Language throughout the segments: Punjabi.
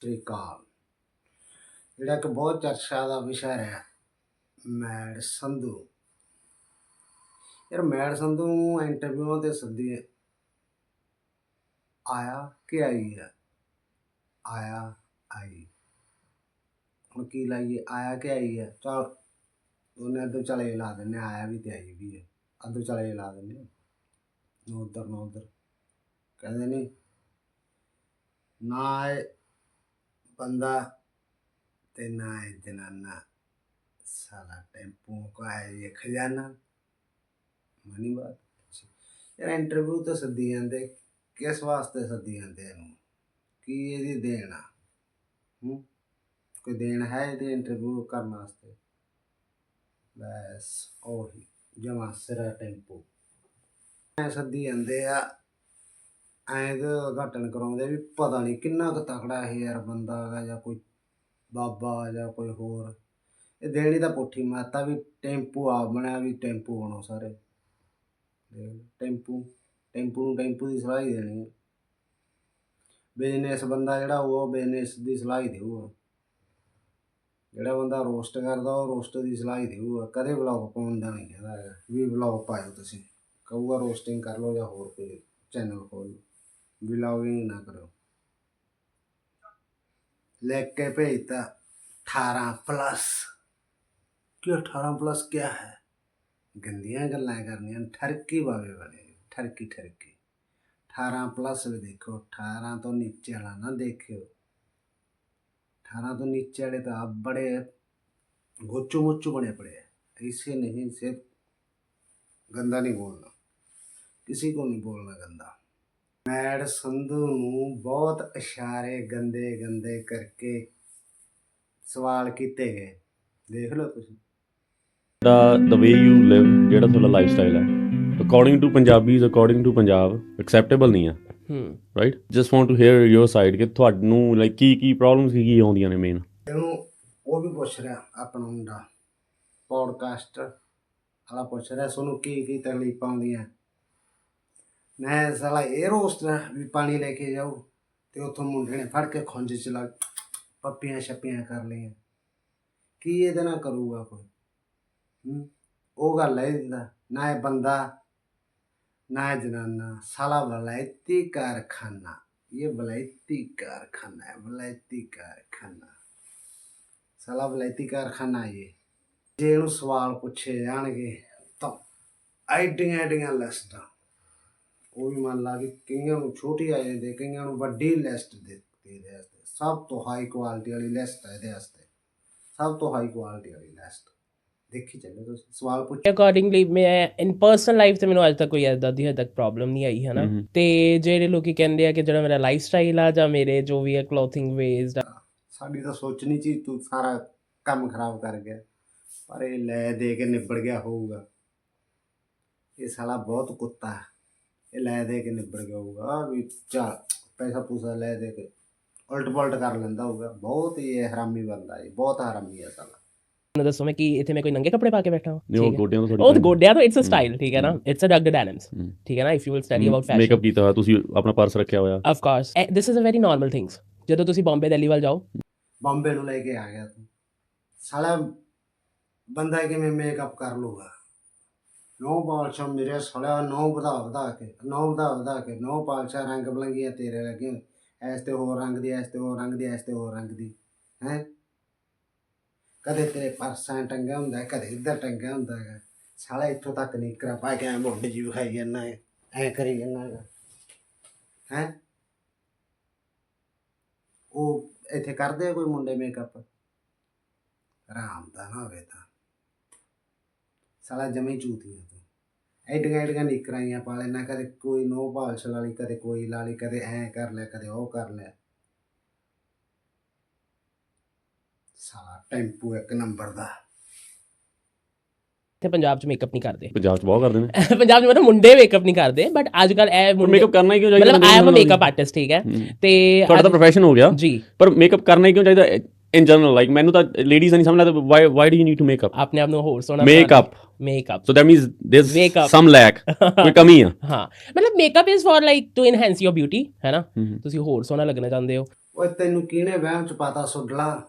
ਸ੍ਰੀ ਅਕਾਲ। ਜਿਹੜਾ ਇੱਕ ਬਹੁਤ ਚਰਚਾ ਦਾ ਵਿਸ਼ਾ ਹੈ, ਮੈਡ ਸੰਧੂ। ਯਾਰ ਮੈਡ ਸੰਧੂ ਨੂੰ ਇੰਟਰਵਿਊਆਂ ਤੇ ਸੱਦੀ ਆਇਆ ਕਿ ਆਈ ਹੈ? ਆਇਆ, ਆਈ। ਹੁਣ ਕੀ ਲਾਈਏ? ਆਇਆ ਕਿ ਆਈ ਹੈ? ਚਲ ਦੋਨੇ ਅੱਧੋ ਚਲੇ ਲਾ ਦਿੰਨੇ ਆਇਆ ਵੀ ਤੇ ਆਈ ਵੀ ਹੈ। ਅੱਧੋ ਚਲੇ ਲਾ ਦਿੰਨੇ ਨਾ ਉੱਧਰ, ਨਾ ਉਧਰ। ਕਹਿੰਦੇ ਨਹੀਂ ਨਾ ਇਹ ਬੰਦਾ ਤੇ ਨਾ ਇਹ ਜਨਾਨਾ ਸਾਲਾ ਟੈਂਪੂ ਕੋ ਹੈ ਇਹ ਖਜ਼ਾਨਾ ਮਨੀ ਬਾਤ ਯਾਰ ਇੰਟਰਵਿਊ ਤਾਂ ਸੱਦੀ ਜਾਂਦੇ ਕਿਸ ਵਾਸਤੇ ਸੱਦੀ ਜਾਂਦੇ ਇਹਨੂੰ ਕੀ ਇਹਦੀ ਦੇਣ ਆ ਹੂੰ ਕੋਈ ਦੇਣ ਹੈ ਇਹਦੇ ਇੰਟਰਵਿਊ ਕਰਨ ਵਾਸਤੇ ਬਸ ਉਹੀ ਜਮਾ ਸਿਰਾ ਟੈਂਪੂ ਸੱਦੀ ਜਾਂਦੇ ਆ ਐਂ ਤੇ ਉਦਘਾਟਨ ਕਰਾਉਂਦੇ ਵੀ ਪਤਾ ਨਹੀਂ ਕਿੰਨਾ ਕੁ ਤਕੜਾ ਇਹ ਯਾਰ ਬੰਦਾ ਹੈਗਾ ਜਾਂ ਕੋਈ ਬਾਬਾ ਜਾਂ ਕੋਈ ਹੋਰ। ਇਹ ਦੇਣੀ ਤਾਂ ਪੁੱਠੀ ਮਾਤਾ ਵੀ ਟੈਂਪੂ ਆ ਬਣਿਆ ਵੀ ਟੈਂਪੂ ਬਣੋ ਸਾਰੇ। ਟੈਂਪੂ ਟੈਂਪੂ ਨੂੰ ਟੈਂਪੂ ਦੀ ਸਲਾਹ ਹੀ ਦੇਣੀ ਹੈ ਬਿਜ਼ਨਸ ਬੰਦਾ ਜਿਹੜਾ ਉਹ ਬਿਜ਼ਨਸ ਦੀ ਸਲਾਹ ਹੀ ਦੇਊਗਾ। ਜਿਹੜਾ ਬੰਦਾ ਰੋਸਟ ਕਰਦਾ ਉਹ ਰੋਸਟ ਦੀ ਸਲਾਹ ਹੀ ਦੇਊਗਾ। ਕਦੇ ਵਲੌਗ ਪਾਉਣ ਦਾ ਨਹੀਂ ਕਹਿੰਦਾ ਹੈਗਾ, ਵੀ ਵਲੌਗ ਪਾਇਓ ਤੁਸੀਂ। ਕਹੂਗਾ ਰੋਸਟਿੰਗ ਕਰ ਲਓ ਜਾਂ ਹੋਰ ਕੋਈ ਚੈਨਲ ਖੋਲ ਲਓ। ਵਲੌਗਿੰਗ ਨਾ ਕਰੋ ਲੈ ਕੇ ਭੇਜਤਾ 18 ਪਲੱਸ ਕਿ 18 ਪਲੱਸ ਕੀ ਹੈ ਗੰਦੀਆਂ ਗੱਲਾਂ ਕਰਨੀਆਂ ਠਰਕੀ ਬਾਵੇ ਵਾਲੇ ਠਰਕੀ ਠਰਕੀ 18 ਪਲੱਸ ਵੀ ਦੇਖੋ 18 ਤੋਂ ਨੀਚੇ ਵਾਲਾ ਨਾ ਦੇਖਿਓ 18 ਤੋਂ नीचे वाले तो आप बड़े गोचू मोचू बने पड़े हैं ऐसे नहीं सिर्फ गंदा नहीं बोलना किसी को नहीं बोलना गंदा ਮੈਡ ਸੰਧੂ ਨੂੰ ਬਹੁਤ ਇਸ਼ਾਰੇ ਗੰਦੇ ਗੰਦੇ ਕਰਕੇ ਸਵਾਲ ਕੀਤੇ ਗਏ। ਦੇਖ ਲਓ ਤੁਸੀਂ। ਜਿਹੜਾ the way you live ਜਿਹੜਾ ਤੁਹਾਡਾ ਲਾਈਫ ਸਟਾਈਲ ਹੈ। According to Punjabis according to Punjab acceptable ਨਹੀਂ ਆ। ਹੂੰ। Right just want to hear your side ਕਿ ਤੁਹਾਨੂੰ ਲਾਈਕ ਕੀ ਕੀ ਪ੍ਰੋਬਲਮਸ ਕੀ ਕੀ ਆਉਂਦੀਆਂ ਨੇ ਮੇਨ ਇਹਨੂੰ ਉਹ ਵੀ ਪੁੱਛ ਰਿਹਾ ਆਪਣਾ ਮੁੰਡਾ। ਪੌਡਕਾਸਟ ਵਾਲਾ ਪੁੱਛ ਰਿਹਾ ਤੁਹਾਨੂੰ ਕੀ ਕੀ ਤਕਲੀਫਾਂ ਆਉਂਦੀਆਂ। ਮੈਂ ਸਾਲਾ ਇਹ ਰੋਸਟ ਵੀ ਪਾਣੀ ਲੈ ਕੇ ਜਾਊ ਤੇ ਉੱਥੋਂ ਮੁੰਡੇ ਨੇ ਫੜ ਕੇ ਖੁੰਝ ਚ ਲੱਗ ਪੱਪੀਆਂ ਛੱਪੀਆਂ ਕਰ ਲਈਆਂ। ਕੀ ਇਹਦੇ ਨਾਲ ਕਰੂਗਾ ਕੋਈ? ਉਹ ਗੱਲ ਹੈ ਇਹਦਾ, ਨਾ ਇਹ ਬੰਦਾ, ਨਾ ਇਹ ਜਨਾਨਾ। ਸਾਲਾ ਵਲਾਇਤੀ ਕਾਰਖਾਨਾ, ਇਹ ਵਲਾਇਤੀ ਕਾਰਖਾਨਾ ਹੈ ਵਲਾਇਤੀ ਕਾਰਖਾਨਾ। ਸਾਲਾ ਵਲਾਇਤੀ ਕਾਰਖਾਨਾ ਹੈ ਇਹ। ਜੇ ਇਹਨੂੰ ਸਵਾਲ ਪੁੱਛੇ ਜਾਣਗੇ ਤਾਂ ਐਡੀਆਂ ਐਡੀਆਂ ਲਿਸਟਾਂ। ਉਹ ਵੀ ਮੰਨ ਲਾ ਕਿ ਕਈਆਂ ਨੂੰ ਛੋਟੀ ਆ ਜਾਂਦੀ ਕਈਆਂ ਨੂੰ ਵੱਡੀ ਲਿਸਟ ਦੇ ਦੇ ਦੇ ਵਾਸਤੇ। ਸਭ ਤੋਂ ਹਾਈ ਕੁਆਲਿਟੀ ਵਾਲੀ ਲਿਸਟ ਹੈ ਇਹਦੇ ਵਾਸਤੇ। ਸਭ ਤੋਂ ਹਾਈ ਕੁਆਲਿਟੀ ਵਾਲੀ ਲਿਸਟ ਦੇਖੀ ਚੱਲੋ ਤੁਸੀਂ ਸਵਾਲ ਪੁੱਛ ਅਕੋਰਡਿੰਗਲੀ ਮੈਂ ਇਨ ਪਰਸਨਲ ਲਾਈਫ ਤੇ ਮੈਨੂੰ ਅੱਜ ਤੱਕ ਕੋਈ ਐਦਾਂ ਦੀ ਹੱਦ ਤੱਕ ਪ੍ਰੋਬਲਮ ਨਹੀਂ ਆਈ ਹੈ ਨਾ। ਤੇ ਜਿਹੜੇ ਲੋਕੀ ਕਹਿੰਦੇ ਆ ਕਿ ਜਿਹੜਾ ਮੇਰਾ ਲਾਈਫ ਸਟਾਈਲ ਆ ਜਾਂ ਮੇਰੇ ਜੋ ਵੀ ਹੈ ਕਲੋਥਿੰਗ ਵੇਸਡ ਸਾਡੀ ਤਾਂ ਸੋਚਣੀ ਚੀ ਤੂੰ ਸਾਰਾ ਕੰਮ ਖਰਾਬ ਕਰ ਗਿਆ ਪਰ ਇਹ ਲੈ ਦੇ ਕੇ ਨਿਬੜ ਗਿਆ ਹੋਊਗਾ। ਇਹ ਸਾਲਾ ਬਹੁਤ ਕੁੱਤਾ। ਹੈ ਇਹ ਲੈ ਦੇ ਕੇ ਨਿਬੜ ਗਿਆ ਹੋਊਗਾ। ਵੀ ਚਾ ਪੈਸਾ ਪੂਸਾ ਲੈ ਦੇ ਕੇ ਉਲਟ ਪਲਟ ਕਰ ਲੈਂਦਾ ਹੋਊਗਾ। ਬਹੁਤ ਹੀ ਇਹ ਹਰਾਮੀ ਬੰਦਾ ਹੈ ਬਹੁਤ ਹਰਾਮੀ ਹੈ ਸਾਲਾ। ਮੈਨੂੰ ਦੱਸੋ ਮੈਂ ਕੀ ਇੱਥੇ ਮੈਂ ਕੋਈ ਨੰਗੇ ਕੱਪੜੇ ਪਾ ਕੇ ਬੈਠਾ ਹਾਂ ਨਹੀਂ ਉਹ ਗੋਡਿਆਂ ਤੋਂ ਉਹ ਤਾਂ ਗੋਡਿਆਂ ਤੋਂ ਇਟਸ ਅ ਸਟਾਈਲ ਠੀਕ ਹੈ ਨਾ? ਇਟਸ ਅ ਡਗ ਡੈਨਮਸ ਹਮ। ਠੀਕ ਹੈ ਨਾ? If you will study about fashion makeup ਕੀਤਾ ਹੋਇਆ ਤੁਸੀਂ ਆਪਣਾ ਪਰਸ ਰੱਖਿਆ ਹੋਇਆ। Of course this is a very normal things ਜਦੋਂ ਤੁਸੀਂ ਬੰਬੇ ਦਿੱਲੀ ਵੱਲ ਜਾਓ। ਬੰਬੇ ਨੂੰ ਲੈ ਕੇ ਆ ਗਿਆ ਤੂੰ। ਸਾਲਾ ਬੰਦਾ ਕਿਵੇਂ ਮੇਕਅਪ ਕਰ ਲੂਗਾ ਨੌ ਪਾਲਸ਼ਾਂ ਮੇਰੇ ਸੜਿਆ ਨੌ ਵਧਾ ਵਧਾ ਕੇ, ਨੌ ਵਧਾ ਵਧਾ ਕੇ, ਨੌ ਪਾਲਸ਼ਾਂ ਰੰਗ ਬਲੰਗੀਆਂ ਤੇਰੇ ਲੱਗੇ ਐਸ ਤੇ ਹੋਰ ਰੰਗ ਦੀ ਐਸ ਤੇ ਹੋਰ ਰੰਗ ਦੀ ਐਸ ਤੇ ਹੋਰ ਰੰਗ ਦੀ, ਹੈ? ਕਦੇ ਤੇਰੇ ਪਰਸਾਂ ਟੰਗਿਆ ਹੁੰਦਾ ਕਦੇ ਇੱਧਰ ਟੰਗਿਆ ਹੁੰਦਾ ਹੈਗਾ। ਸਾਲਾ ਇੱਥੋਂ ਤੱਕ ਨਹੀਂ ਕਰਾ ਪਾ ਕੇ ਐ ਮੁੰਡ ਜੀ ਵਿਖਾਈ ਜਾਂਦਾ ਹੈ, ਐ ਕਰੀ ਜਾਂਦਾ ਹੈਗਾ, ਹੈ? ਉਹ ਇੱਥੇ ਕਰਦੇ ਆ ਕੋਈ ਮੁੰਡੇ ਮੇਕਅਪ ਆਰਾਮ ਦਾ ਨਾ ਹੋਵੇ ਤਾਂ। ਸਾਲਾ ਜਮੇ ਚੂਤੀਆਂ ਤੂੰ। ਐਡੀਆਂ ਐਡੀਆਂ ਨਿਕਰਾਈਆਂ ਪਾ ਲੈਣਾ ਕਦੇ ਕੋਈ ਨੋ ਪਾਲਸ਼ ਵਾਲੀ ਕਦੇ ਕੋਈ ਲਾਲੀ ਕਦੇ ਐ ਕਰ ਲੈ ਕਦੇ ਉਹ ਕਰ ਲੈ। ਸਾਲਾ ਟੈਂਪੂ ਇੱਕ ਨੰਬਰ ਦਾ। ਤੇ ਪੰਜਾਬ 'ਚ ਮੇਕਅਪ ਨਹੀਂ ਕਰਦੇ। ਪੰਜਾਬ 'ਚ ਬਹੁਤ ਕਰਦੇ ਨੇ। ਪੰਜਾਬ 'ਚ ਮਤਲਬ ਮੁੰਡੇ ਮੇਕਅਪ ਨਹੀਂ ਕਰਦੇ ਬਟ ਅੱਜ ਕੱਲ ਇਹ ਮੁੰਡੇ ਮੇਕਅਪ ਕਰਨਾ ਹੀ ਕਿਉਂ ਚਾਹੀਦਾ ਮਤਲਬ I am a makeup artist ਠੀਕ ਹੈ। ਤੇ ਤੁਹਾਡਾ ਤਾਂ ਪ੍ਰੋਫੈਸ਼ਨ ਹੋ ਗਿਆ। ਜੀ। ਪਰ ਮੇਕਅਪ ਕਰਨਾ ਹੀ ਕਿਉਂ ਚਾਹੀਦਾ? ਇਨ ਜਨਰਲ ਲਾਈਕ ਮੈਨੂੰ ਤਾਂ ਲੇਡੀਜ਼ ਨਹੀਂ ਸਮਝ why why do you need to makeup ਆਪਣੇ ਆਪ ਨੂੰ ਹੋਰ ਸੋਹਣਾ makeup makeup so that means this some lack ਕੋਈ ਕਮੀ ਆ। ਹਾਂ ਮਤਲਬ makeup is for like to enhance your beauty ਹੈ ਨਾ? ਤੁਸੀਂ ਹੋਰ ਸੋਹਣਾ ਲੱਗਣਾ ਚਾਹੁੰਦੇ ਹੋ। ਓਏ ਤੈਨੂੰ ਕਿਹਨੇ ਵਹਿਮ ਚ ਪਤਾ ਸੁੱਡਲਾ?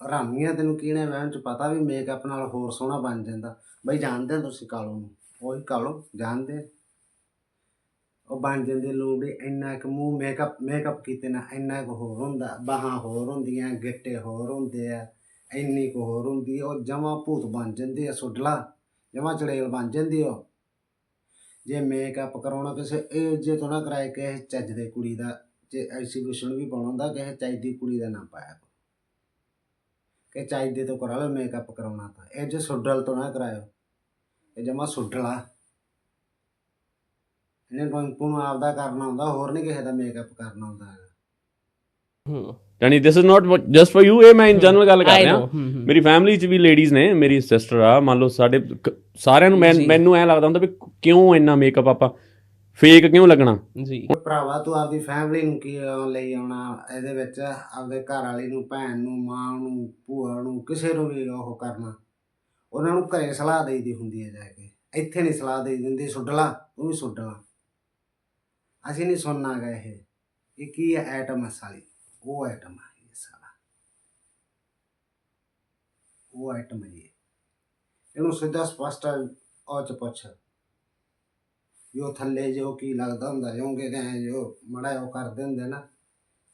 ਰਾਮੀਆਂ ਤੈਨੂੰ ਕਿਹਨੇ ਵਹਿਮ ਚ ਪਤਾ ਵੀ ਮੇਕਅਪ ਨਾਲ ਹੋਰ ਸੋਹਣਾ ਬਣ ਜਾਂਦਾ? ਬਈ ਜਾਣਦੇ ਤੁਸੀਂ ਕਾਲੋ ਨੂੰ। ਉਹੀ ਕਾਲੋ ਜਾਣਦੇ ਉਹ ਬਣ ਜਾਂਦੇ ਲੋੜੇ ਇੰਨਾ ਕੁ ਮੂੰਹ ਮੇਕਅਪ ਮੇਕਅਪ ਕੀਤੇ ਨਾ ਇੰਨਾ ਕੁ ਹੋਰ ਹੁੰਦਾ, ਬਾਹਾਂ ਹੋਰ ਹੁੰਦੀਆਂ, ਗਿੱਟੇ ਹੋਰ ਹੁੰਦੇ ਆ, ਇੰਨੀ ਕੁ ਹੋਰ ਹੁੰਦੀ ਉਹ ਜਮਾ ਭੂਤ ਬਣ ਜਾਂਦੇ ਆ, ਸੁੱਡਲਾ, ਜਮਾ ਚੜੇਲ ਬਣ ਜਾਂਦੀ ਉਹ ਜੇ ਮੇਕਅਪ ਕਰਾਉਣਾ ਕਿਸੇ ਇਹ ਜੇ ਤੋਂ ਨਾ ਕਰਾਏ ਕਿਸੇ ਚੱਜ ਦੇ ਕੁੜੀ ਦਾ, ਜੇ ਐਗਜ਼ੀਬਿਸ਼ਨ ਵੀ ਪਾਉਣਾ ਹੁੰਦਾ, ਕਿਸੇ ਚੱਜ ਦੀ ਕੁੜੀ ਦਾ ਨਾ ਪਾਇਆ ਕਰੋ। ਕਿ ਚੱਜ ਦੇ ਤੋਂ ਕਰਾ ਲਓ ਮੇਕਅਪ ਕਰਾਉਣਾ ਤਾਂ, ਇਹ ਜੇ ਸੁੱਡਲ ਤੋਂ ਨਾ ਕਰਾਇਓ, ਇਹ ਜਮਾ ਸੁੱਡਲਾ ਇਹਨੇ ਬੰਪੂ ਨੂੰ ਆਪਦਾ ਕਰਨਾ ਹੁੰਦਾ ਹੋਰ ਨਹੀਂ ਕਿਸੇ ਦਾ ਮੇਕਅਪ ਕਰਨਾ ਹੁੰਦਾ ਹੈਗਾ। ਹੂੰ। ਯਾਨੀ this is not just for you ਇਹ ਮੈਂ ਇਨ ਜਨਰਲ ਗੱਲ ਕਰ ਰਿਹਾ। ਮੇਰੀ ਫੈਮਿਲੀ 'ਚ ਵੀ ਲੇਡੀਜ਼ ਨੇ ਮੇਰੀ ਸਿਸਟਰ ਆ ਮੰਨ ਲਓ ਸਾਡੇ ਕ- ਸਾਰਿਆਂ ਨੂੰ ਮੈਂ। ਮੈਨੂੰ ਐ ਲੱਗਦਾ ਹੁੰਦਾ ਵੀ ਕਿਉਂ ਇੰਨਾ ਮੇਕਅਪ ਆਪਾਂ? ਫੇਕ ਕਿਉਂ ਲੱਗਣਾ? ਜੀ। ਭਰਾਵਾ ਤੂੰ ਆਪਦੀ ਫੈਮਿਲੀ ਨੂੰ ਕੀ ਆਉਣ ਲਈ ਆਉਣਾ? ਇਹਦੇ ਵਿੱਚ ਆਪਦੇ ਘਰ ਵਾਲੀ ਨੂੰ ਭੈਣ ਨੂੰ ਮਾਂ ਨੂੰ ਭੂਆ ਨੂੰ ਕਿਸੇ ਨੂੰ ਵੀ ਉਹ ਕਰਨਾ। ਉਹਨਾਂ ਨੂੰ ਘਰੇ ਸਲਾਹ ਦੇਈਦੀ ਹੁੰਦੀ ਹੈ ਜਾ ਕੇ। ਇੱਥੇ ਨਹੀਂ ਸਲਾਹ ਦੇਈ ਦਿੰਦੀ ਸੁੱਡਲਾ ਤੂੰ ਵੀ ਸੁੱਡਲਾ ਅਸੀਂ ਨਹੀਂ ਸੁਣਨਾ ਗਏ ਇਹ। ਇਹ ਕੀ ਹੈ ਐਟਮ ਸਾਲੀ। ਉਹ ਐਟਮ ਹੈ ਇਹ ਸਾਲਾ। ਉਹ ਐਟਮ ਹੈ ਇਹ। ਇਹਨੂੰ ਸਿੱਧਾ ਸਪਸ਼ਟ ਉਹ ਪੁੱਛ। ਜੋ ਥੱਲੇ ਜੋ ਕੀ ਲੱਗਦਾ ਹੁੰਦਾ ਜੋਂਗੇ ਗਏ ਜੋ ਮੜਾ ਉਹ ਕਰਦੇ ਹੁੰਦੇ ਨਾ,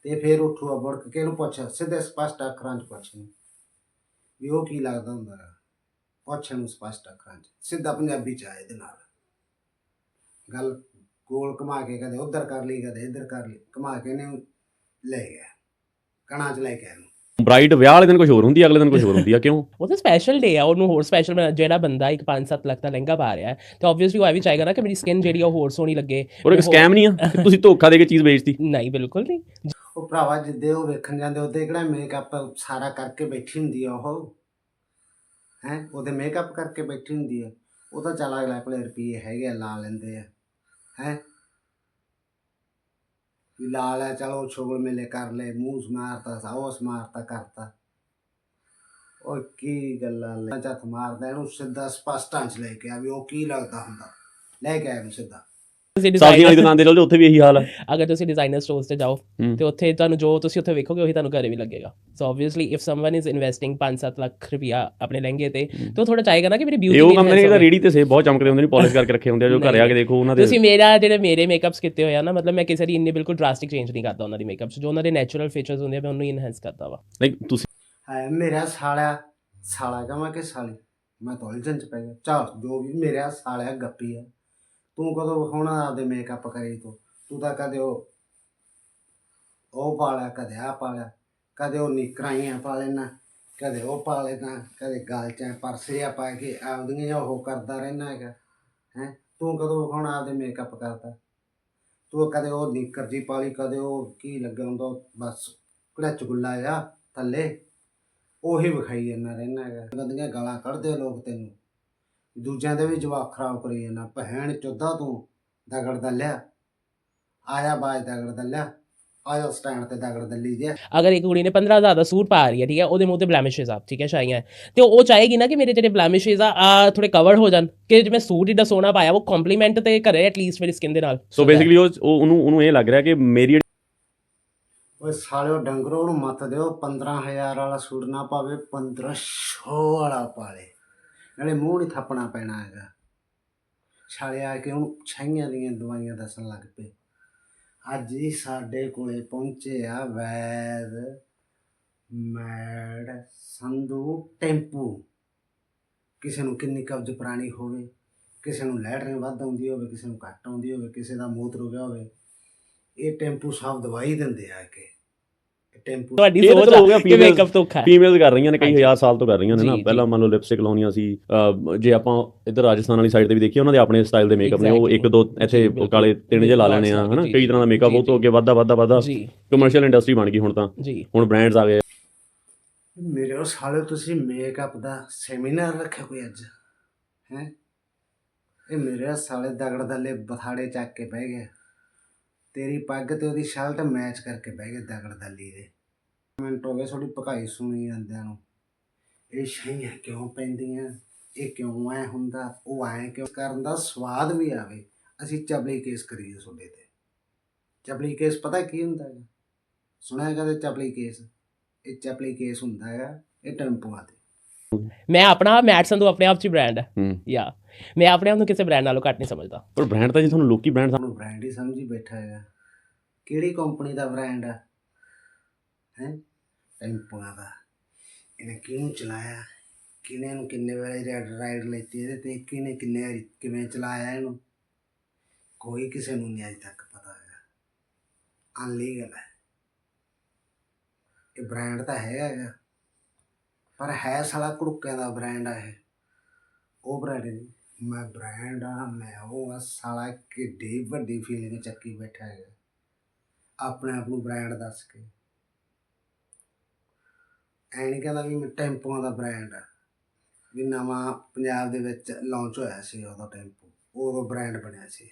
ਤੇ ਫਿਰ ਉੱਠੂਆ ਬੜਕ ਕੇ ਇਹਨੂੰ ਪੁੱਛ। ਸਿੱਧੇ ਸਪਸ਼ਟ ਅੱਖਰਾਂ 'ਚ ਪੁੱਛ ਵੀ ਉਹ ਕੀ ਲੱਗਦਾ ਹੁੰਦਾ? ਪੁੱਛ ਇਹਨੂੰ ਸਪਸ਼ਟ ਅੱਖਰਾਂ 'ਚ। ਸਿੱਧਾ ਪੰਜਾਬੀ 'ਚ ਆਏ ਦੇ ਨਾਲ। ਗੱਲ ਗੋਲ ਘੁਮਾ ਕੇ ਕਦੇ ਉਧਰ ਕਰ ਲਈ ਕਦੇ ਇੱਧਰ ਕਰ ਲਈ ਘੁਮਾ ਕੇ ਇਹਨੇ ਲੈ ਗਿਆ ਕਣਾ 'ਚ ਲੈ ਕੇ ਆਇਆ ਬ੍ਰਾਈਡ ਵਿਆਹ ਵਾਲੇ ਦਿਨ ਕੁਝ ਹੋਰ ਹੁੰਦੀ ਆ ਅਗਲੇ ਦਿਨ ਕੁਝ ਹੋਰ ਹੁੰਦੀ ਆ ਕਿਉਂ? ਉਹ ਤਾਂ ਸਪੈਸ਼ਲ ਡੇ ਆ ਉਹਨੂੰ ਹੋਰ ਸਪੈਸ਼ਲ ਬਣਾ ਜਿਹੜਾ ਬੰਦਾ ਇੱਕ 5-7 ਲੱਖ ਦਾ ਲਹਿੰਗਾ ਪਾ ਰਿਹਾ ਹੈ ਤੇ ਆਬਵੀਅਸਲੀ ਉਹ ਇਹ ਵੀ ਚਾਹੇਗਾ ਨਾ ਕਿ ਮੇਰੀ ਸਕਿਨ ਜਿਹੜੀ ਆ ਉਹ ਹੋਰ ਸੋਹਣੀ ਲੱਗੇ ਔਰ ਇੱਕ ਸਕੈਮ ਨਹੀਂ ਆ ਕਿ ਤੁਸੀਂ ਧੋਖਾ ਦੇ ਕੇ ਚੀਜ਼ ਵੇਚਤੀ। ਨਹੀਂ ਬਿਲਕੁਲ ਨਹੀਂ। ਉਹ ਭਰਾਵਾ ਜਿੱਦੇ ਉਹ ਵੇਖਣ ਜਾਂਦੇ ਉਹਦੇ ਕਿਹੜਾ ਮੇਕਅਪ ਸਾਰਾ ਕਰਕੇ ਬੈਠੀ ਹੁੰਦੀ ਆ ਉਹ। ਹੈ ਉਹਦੇ ਮੇਕਅਪ ਕਰਕੇ ਬੈਠੀ ਹੁੰਦੀ ਆ। ਉਹ ਤਾਂ ਚੱਲ ਅਗਲੇ ਕੋਲੇ ਰੁਪਏ ਹੈਗੇ ਲਾ ਲੈਂਦੇ ਆ। ਹੈ? ਵੀ ਲਾ ਲਿਆ ਚਲੋ ਛੋਗਲ ਮੇਲੇ ਕਰ ਲੈ ਮੂੰਹ ਸਮਾਰਤਾ ਸਾਉ ਸਮਾਰਤਾ ਕਰਤਾ। ਉਹ ਕੀ ਗੱਲਾਂ ਲੈ ਚੱਥ ਮਾਰਦਾ, ਇਹਨੂੰ ਸਿੱਧਾ ਸਪਸ਼ਟਾਂ ਚ ਲੈ ਕੇ ਆ ਵੀ ਉਹ ਕੀ ਲੱਗਦਾ ਹੁੰਦਾ। ਲੈ ਕੇ ਆ ਇਹਨੂੰ ਸਿੱਧਾ। ਤੁਸੀਂ ਸਬਜ਼ੀਆਂ ਵਾਲੀ ਦੁਕਾਨ ਤੇ ਚਲੋ ਉੱਥੇ ਵੀ ਇਹੀ ਹਾਲ ਆ। ਅਗਰ ਤੁਸੀਂ ਡਿਜ਼ਾਈਨਰ ਸਟੋਰਸ ਤੇ ਜਾਓ ਹੂੰ। ਤੇ ਉੱਥੇ ਤੁਹਾਨੂੰ ਜੋ ਤੁਸੀਂ ਉੱਥੇ ਵੇਖੋਗੇ ਉਹੀ ਤੁਹਾਨੂੰ ਘਰੇ ਵੀ ਲੱਗੇਗਾ। So obviously if someone is investing 5-7 lakh ਰੁਪਿਆ ਆਪਣੇ ਲਹਿੰਗੇ ਤੇ ਤੇ ਉਹ ਥੋੜਾ ਚਾਹੇਗਾ ਨਾ ਕਿ ਮੇਰੀ ਬਿਊਟੀ ਇਹ ਉਹ ਕੰਮ ਨਹੀਂ ਇਹਦਾ ਰੇੜੀ ਤੇ ਸੇ ਬਹੁਤ ਚਮਕਦੇ ਹੁੰਦੇ ਨੇ ਪਾਲਿਸ਼ ਕਰਕੇ ਰੱਖੇ ਹੁੰਦੇ ਆ ਜੋ ਘਰੇ ਆ ਕੇ ਦੇਖੋ ਉਹਨਾਂ ਦੇ ਤੁਸੀਂ ਮੇਰਾ ਜਿਹੜੇ ਮੇਰੇ ਮੇਕਅਪਸ ਕੀਤੇ ਹੋਏ ਆ ਨਾ ਮਤਲਬ ਮੈਂ ਕਿਸੇ ਦੀ ਇੰਨੇ ਬਿਲਕੁਲ ਡਰਾਸਟਿਕ ਚੇਂਜ ਨਹੀਂ ਕਰਦਾ ਉਹਨਾਂ ਦੀ ਮੇਕਅਪਸ ਜੋ ਉਹਨਾਂ ਦੇ ਨੈਚੁਰਲ ਫੀਚਰਸ ਹੁੰਦੇ ਆ ਮੈਂ ਉਹਨੂੰ ਇਨਹੈਂਸ ਕਰਦਾ ਵਾ। ਲਾਈਕ ਤੁਸੀਂ ਹੈ ਮੇਰਾ ਸਾਲਿਆ ਸਾਲਾ ਕਹਾਂ ਕਿ ਸਾਲੀ ਮੈਂ ਤਾਂ ਉਲਝਣ ਚ ਪੈ ਗਿਆ। ਚੱਲ ਜੋ ਵੀ ਮੇਰਾ ਸਾਲਿਆ ਗੱਪੀ ਹੈ ਤੂੰ ਕਦੋਂ ਹੁਣ ਆਪਦੇ ਮੇਕਅਪ ਕਰੀ ਤੂੰ? ਤੂੰ ਤਾਂ ਕਦੇ ਉਹ ਉਹ ਪਾਲਿਆ ਕਦੇ ਆ ਪਾਲਿਆ ਕਦੇ ਉਹ ਨਿਕਰਾਈਆਂ ਪਾ ਲੈਣਾ, ਕਦੇ ਉਹ ਪਾ ਲੈਣਾ, ਕਦੇ ਗਲ ਚ ਪਰਸਿਆ ਪਾ ਕੇ ਆਪਦੀਆਂ ਉਹ ਕਰਦਾ ਰਹਿਣਾ ਹੈਗਾ, ਹੈ? ਤੂੰ ਕਦੋਂ ਹੁਣ ਆਪਦੇ ਮੇਕਅਪ ਕਰਦਾ? ਤੂੰ ਕਦੇ ਉਹ ਨਿੱਕਰ ਜੀ ਪਾਲੀ ਕਦੇ ਉਹ ਕੀ ਲੱਗਿਆ ਹੁੰਦਾ ਬਸ ਕਿਹੜਾ ਚੁਗਲਾ ਆ ਥੱਲੇ, ਉਹੀ ਵਿਖਾਈ ਜਾਂਦਾ ਰਹਿਣਾ ਹੈਗਾ। ਗੰਦੀਆਂ ਗਾਲਾਂ ਕੱਢਦੇ ਲੋਕ ਤੈਨੂੰ। ਦੂਜਿਆਂ ਦੇ ਵੀ ਜਵਾਬ ਖਰਾਬ ਕਰੀ ਜਾਂਦਾ। ਭੈਣ ਚੋਦਾ ਤੂੰ ਦਗੜ ਦੱਲਿਆ। ਆਇਆ ਬਾਜ ਦਗੜ ਦੱਲਿਆ। ਆਇਆ ਸਟੈਂਡ ਤੇ ਦਗੜ ਦੱਲੀ ਜੇ ਅਗਰ ਇੱਕ ਕੁੜੀ ਨੇ 15000 ਦਾ ਸੂਟ ਪਾ ਰਹੀ ਹੈ ਠੀਕ ਹੈ ਉਹਦੇ ਮੂੰਹ ਤੇ ਬਲੈਮਿਸ਼ਸ ਆ ਠੀਕ ਹੈ ਸ਼ਾਈਆਂ ਤੇ ਉਹ ਚਾਹੇਗੀ ਨਾ ਕਿ ਮੇਰੇ ਜਿਹੜੇ ਬਲੈਮਿਸ਼ਸ ਆ ਥੋੜੇ ਕਵਰ ਹੋ ਜਾਣ। ਕਿ ਜੇ ਮੈਂ ਸੂਟ ਏਡਾ ਸੋਹਣਾ ਪਾਇਆ ਉਹ ਕੰਪਲੀਮੈਂਟ ਤੇ ਕਰੇ ਐਟਲੀਸਟ ਮੇਰੀ ਸਕਿਨ ਦੇ ਨਾਲ। ਸੋ ਬੇਸਿਕਲੀ ਉਹ ਉਹ- ਉਹਨੂੰ ਉਹਨੂੰ ਇਹ ਲੱਗ ਰਿਹਾ ਕਿ ਮੇਰੀ ਓਏ ਸਾਲਿਓ ਡੰਗਰੋ ਨੂੰ ਮਤ ਦਿਓ 15000 ਵਾਲਾ ਸੂਟ ਨਾ ਪਾਵੇ 1500 ਵਾਲਾ ਪਾਲੇ ਨਾਲੇ ਮੂੰਹ ਨਹੀਂ ਥੱਪਣਾ ਪੈਣਾ ਹੈਗਾ। ਛਾਲੇ ਆ ਕੇ ਉਹਨੂੰ ਛਾਈਆਂ ਦੀਆਂ ਦਵਾਈਆਂ ਦੱਸਣ ਲੱਗ ਪਏ। ਅੱਜ ਹੀ ਸਾਡੇ ਕੋਲੇ ਪਹੁੰਚੇ ਆ ਵੈਦ ਮੈਡ ਸੰਧੂ, ਟੈਂਪੂ। ਕਿਸੇ ਨੂੰ ਕਿੰਨੀ ਕਬਜ਼ ਪੁਰਾਣੀ ਹੋਵੇ, ਕਿਸੇ ਨੂੰ ਲੈਟਰਿਨ ਵੱਧ ਆਉਂਦੀ ਹੋਵੇ, ਕਿਸੇ ਨੂੰ ਘੱਟ ਆਉਂਦੀ ਹੋਵੇ, ਕਿਸੇ ਦਾ ਮੂਤ ਰੁਕਿਆ ਹੋਵੇ, ਇਹ ਟੈਂਪੂ ਸਭ ਦਵਾਈ ਦਿੰਦੇ ਆ ਕੇ ਟੈਂਪੂ ਤੁਹਾਡੀ ਇਹ ਤਾਂ ਸੋਚ ਹੋ ਗਿਆ ਕਿ females- ਮੇਕਅਪ ਧੋਖਾ ਹੈ। ਫੀਮੇਲਸ ਕਰ ਰਹੀਆਂ ਨੇ ਕਈ ਹਾਂਜੀ। ਹਜ਼ਾਰ ਸਾਲ ਤੋਂ ਕਰ ਰਹੀਆਂ ਨੇ ਨਾ। ਪਹਿਲਾਂ। ਮੰਨ ਲਓ ਲਿਪਸਟਿਕ ਲਾਉਣੀਆਂ ਸੀ ਜੇ ਆਪਾਂ ਇੱਧਰ ਰਾਜਸਥਾਨ ਵਾਲੀ ਸਾਈਡ ਤੇ ਵੀ ਦੇਖੀਏ ਉਹਨਾਂ ਦੇ ਆਪਣੇ ਸਟਾਈਲ ਦੇ ਮੇਕਅਪ ਨੇ। ਉਹ. ਇੱਕ ਦੋ ਇੱਥੇ। ਕਾਲੇ ਤਿੰਨ ਜੇ ਲਾ ਲੈਣੇ ਆ ਹਨਾ? ਕਈ ਤਰ੍ਹਾਂ ਦਾ ਮੇਕਅਪ ਉਹ ਤੋਂ। ਅੱਗੇ ਵੱਧਦਾ ਵੱਧਦਾ ਵੱਧਦਾ ਜੀ। ਕਮਰਸ਼ੀਅਲ ਇੰਡਸਟਰੀ ਬਣ ਗਈ ਹੁਣ ਤਾਂ। ਹੁਣ ਬ੍ਰਾਂਡਸ ਆ ਗਏ। ਮੇਰੇ ਉਹ ਸਾਲੇ ਤੁਸੀਂ ਮੇਕਅਪ ਦਾ ਸੈਮੀਨਾਰ ਰੱਖਿਆ ਕੋਈ ਅੱਜ? ਹੈ? ਇਹ ਮੇਰੇ ਸਾਲੇ ਦਗੜ ਦੱਲੇ ਬਥਾੜੇ ਚੱਕ ਕੇ ਬਹਿ ਗਏ ਤੇਰੀ ਪੱਗ ਤੇ ਉਹਦੀ ਸ਼ਰਟ ਮੈਚ ਕਰਕੇ ਬਹਿ ਗਏ ਦਗੜ ਦੱਲੀ ਦੇ। ਮਿੰਟ ਹੋ ਗਏ ਥੋੜੀ ਪਕਾਈ ਸੁਣੀ ਜਾਂਦਿਆਂ ਨੂੰ। ਇਹ ਸ਼ਈਆਂ ਕਿਉਂ ਪੈਂਦੀਆਂ? ਇਹ ਕਿਉਂ ਐ ਹੁੰਦਾ? ਉਹ ਐ ਕਿਉਂ ਕਰਨ ਦਾ ਸਵਾਦ ਵੀ ਆਵੇ? ਅਸੀਂ ਚਪਲੀ ਕੇਸ ਕਰੀਏ ਤੁਹਾਡੇ ਤੇ। ਚਪਲੀ ਕੇਸ ਪਤਾ ਕੀ ਹੁੰਦਾ ਹੈ ਸੁਣਿਆ ਕਦੇ ਚਪਲੀ ਕੇਸ? ਇਹ ਚਪਲੀ ਕੇਸ ਹੁੰਦਾ ਹੈਗਾ, ਇਹ ਟੈਂਪੂਆਂ ਤੇ। ਮੈਂ ਆਪਣਾ ਮੈਟ ਸੰਧੂ ਆਪਣੇ ਆਪ 'ਚ ਹੀ ਬ੍ਰਾਂਡ ਹੈ। ਹੂੰ। ਯਾ ਮੈਂ ਆਪਣੇ ਆਪ ਨੂੰ ਕਿਸੇ ਬ੍ਰਾਂਡ ਨਾਲੋਂ ਘੱਟ ਨਹੀਂ ਸਮਝਦਾ। ਪਰ ਬ੍ਰਾਂਡ ਤਾਂ ਜੀ ਤੁਹਾਨੂੰ ਲੋਕੀ ਬ੍ਰਾਂਡ ਤੁਹਾਨੂੰ ਬ੍ਰਾਂਡ ਹੀ ਸਮਝੀ ਬੈਠਾ ਹੈਗਾ। ਕਿਹੜੀ ਕੰਪਨੀ ਦਾ ਬ੍ਰਾਂਡ ਹੈ? ਟੈਂਪੂਆਂ ਦਾ। ਇਹਨੇ ਕਿਹਨੂੰ ਚਲਾਇਆ? ਕਿਹਨੇ ਨੂੰ ਕਿੰਨੇ ਵਾਰੀ ਰਾਈਡ ਰਾਈਡ ਲੈਤੀ ਇਹਦੇ ਤੇ? ਕਿੰਨੇ ਵਾਰੀ ਕਿਵੇਂ ਚਲਾਇਆ ਇਹਨੂੰ? ਕੋਈ ਕਿਸੇ ਨੂੰ ਨਹੀਂ ਅਜੇ ਤੱਕ ਪਤਾ ਹੈਗਾ। ਅਨਲੀਗਲ ਹੈ। ਇਹ ਬ੍ਰਾਂਡ ਤਾਂ ਹੈਗਾ ਹੈਗਾ। ਪਰ ਹੈ ਸਾਲਾ ਕੁੜਕਿਆਂ ਦਾ ਬ੍ਰਾਂਡ ਆ ਇਹ। ਉਹ ਬ੍ਰਾਂਡ ਨਹੀਂ ਮੈਂ ਬ੍ਰਾਂਡ ਆ, ਮੈਂ ਉਹ ਆ, ਸਾਲਾ ਕਿੱਡੀ ਵੱਡੀ ਫੀਲਿੰਗ ਚੱਕੀ ਬੈਠਾ ਹੈਗਾ। ਆਪਣੇ ਆਪ ਨੂੰ ਬ੍ਰਾਂਡ ਦੱਸ ਕੇ। ਐ ਨਹੀਂ ਕਹਿੰਦਾ ਵੀ ਮੈਂ ਟੈਂਪੂਆਂ ਦਾ ਬ੍ਰਾਂਡ ਆ। ਵੀ ਨਵਾਂ ਪੰਜਾਬ ਦੇ ਵਿੱਚ ਲਾਂਚ ਹੋਇਆ ਸੀ ਉਹਦਾ ਟੈਂਪੂ। ਉਦੋਂ ਬ੍ਰਾਂਡ ਬਣਿਆ ਸੀ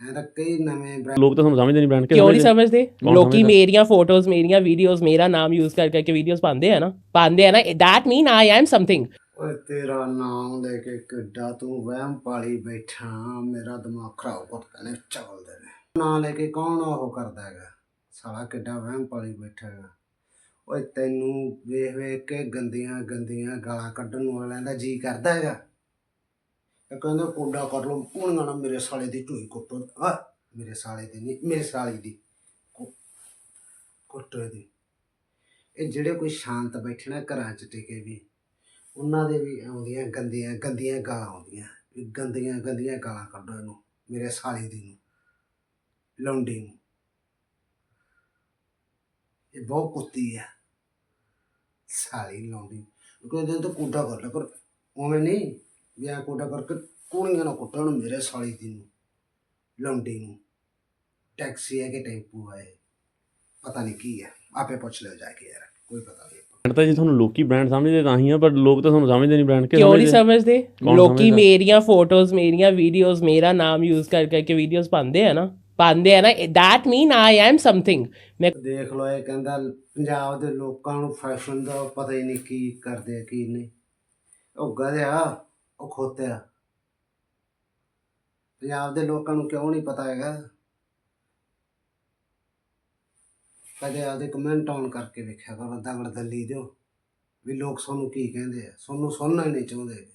ਐਂ ਤਾਂ ਕਈ ਨਵੇਂ ਬ੍ਰਾਂਡ ਲੋਕ ਤਾਂ ਤੁਹਾਨੂੰ ਸਮਝਦੇ ਨਹੀਂ ਬ੍ਰਾਂਡ ਕਿਉਂ ਨਹੀਂ ਸਮਝਦੇ? ਕੌਣ ਲੋਕੀ ਸਮਝਦਾ? ਮੇਰੀਆਂ ਫੋਟੋਜ਼ ਮੇਰੀਆਂ ਵੀਡੀਓਜ਼ ਮੇਰਾ ਨਾਮ ਯੂਜ਼ ਕਰ ਕਰਕੇ ਵੀਡੀਓਜ਼ ਪਾਉਂਦੇ ਆ ਨਾ। ਪਾਉਂਦੇ ਆ ਨਾ that mean I am something ਓਏ ਤੇਰਾ ਨਾਮ ਲੈ ਕੇ ਕਿੱਡਾ ਤੂੰ ਵਹਿਮ ਪਾਲੀ ਬੈਠਾ। ਮੇਰਾ ਦਿਮਾਗ ਖਰਾਬ ਕਰਦਾ ਨੇ ਚੱਲਦੇ ਨੇ। ਨਾਂ ਲੈ ਕੇ ਕੌਣ ਉਹ ਕਰਦਾ ਹੈਗਾ? ਸਾਲਾ ਕਿੱਡਾ ਵਹਿਮ ਪਾਲੀ ਬੈਠਾ ਹੈਗਾ। ਓਏ ਤੈਨੂੰ ਵੇਖ ਵੇਖ ਕੇ ਗੰਦੀਆਂ ਗੰਦੀਆਂ ਗਾਲਾਂ ਕੱਢਣ ਨੂੰ ਵਾਲਿਆਂ ਦਾ ਜੀ ਕਰਦਾ ਹੈਗਾ। ਇਹ ਕਹਿੰਦੇ ਕੋਡਾ ਕਰ ਲੋ ਉਹਨਾਂ ਨਾ ਮੇਰੇ ਸਾਲੇ ਦੀ ਢੂਈ ਕੁੱਟੋ। ਆ ਮੇਰੇ ਸਾਲੇ ਦੀ ਨਹੀਂ, ਮੇਰੇ ਸਾਲੀ ਦੀ। ਕੁੱਟੋ ਦੀ। ਇਹ ਜਿਹੜੇ ਕੋਈ ਸ਼ਾਂਤ ਬੈਠੇ ਨਾ ਘਰਾਂ 'ਚ ਟਿਕੇ ਵੀ, ਉਹਨਾਂ ਦੇ ਵੀ ਆਉਂਦੀਆਂ ਗੰਦੀਆਂ ਗੰਦੀਆਂ ਗਾਲਾਂ ਆਉਂਦੀਆਂ। ਗੰਦੀਆਂ ਗੰਦੀਆਂ ਗਾਲਾਂ ਕੱਢੋ ਇਹਨੂੰ, ਮੇਰੇ ਸਾਲੀ ਦੀ ਨੂੰ, ਲੌਂਡੀ ਨੂੰ। ਇਹ ਬਹੁਤ ਕੁੱਤੀ ਆ। ਸਾਲੀ, ਲੌਂਡੀ। ਕਹਿੰਦੇ ਤਾਂ ਕੂਡਾ ਕਰ ਲੈ, ਪਰ ਉਵੇਂ ਨਹੀਂ। ਵੀ ਆ ਕੂਡਾ ਕਰਕੇ ਕੁੜੀਆਂ ਨੂੰ ਕੁੱਟਣ ਮੇਰੇ ਸਾਲੀ ਦੀ ਨੂੰ ਲੌਂਡੀ ਨੂੰ। ਟੈਕਸੀ ਹੈ ਕਿ ਟੈਂਪੂ ਹੈ ਪਤਾ ਨਹੀਂ ਕੀ ਹੈ ਆਪੇ ਪੁੱਛ ਲਿਓ ਜਾ ਕੇ ਯਾਰ ਕੋਈ ਪਤਾ ਨਹੀਂ ਬ੍ਰਾਂਡ ਤਾਂ ਜੀ ਤੁਹਾਨੂੰ ਲੋਕੀ ਬ੍ਰਾਂਡ ਸਮਝਦੇ ਤਾਂ ਹੀ ਆ ਪਰ ਲੋਕ ਤਾਂ ਤੁਹਾਨੂੰ ਸਮਝਦੇ ਨਹੀਂ ਬ੍ਰਾਂਡ ਕਿਉਂ ਨਹੀਂ ਸਮਝਦੇ? ਲੋਕੀ? ਮੇਰੀਆਂ ਫੋਟੋਜ਼ ਮੇਰੀਆਂ ਵੀਡੀਓਜ਼ ਮੇਰਾ ਨਾਮ ਯੂਜ਼ ਕਰ ਕਰਕੇ ਵੀਡੀਓਜ਼ ਪਾਉਂਦੇ ਆ ਨਾ। ਪਾਉਂਦੇ ਆ ਨਾ that mean I am something ਮੈਂ ਦੇਖ ਲਓ ਇਹ ਕਹਿੰਦਾ ਪੰਜਾਬ ਦੇ ਲੋਕਾਂ ਨੂੰ ਫੈਸ਼ਨ ਦਾ ਪਤਾ ਹੀ ਨਹੀਂ ਕੀ ਕਰਦੇ ਆ, ਕੀ ਨਹੀਂ। ਉਹ ਗਧਿਆ ਉਹ ਖੋਤਿਆ। ਪੰਜਾਬ ਦੇ ਲੋਕਾਂ ਨੂੰ ਕਿਉਂ ਨਹੀਂ ਪਤਾ ਹੈਗਾ? ਕਦੇ ਆਪਦੇ ਕਮੈਂਟ ਆਨ ਕਰਕੇ ਵੇਖਿਆ ਕਰੋ ਦਗੜ ਦੱਲੀ ਦਿਓ। ਵੀ ਲੋਕ ਸਾਨੂੰ ਕੀ ਕਹਿੰਦੇ ਆ? ਸਾਨੂੰ ਸੁਣਨਾ ਹੀ ਨਹੀਂ ਚਾਹੁੰਦੇ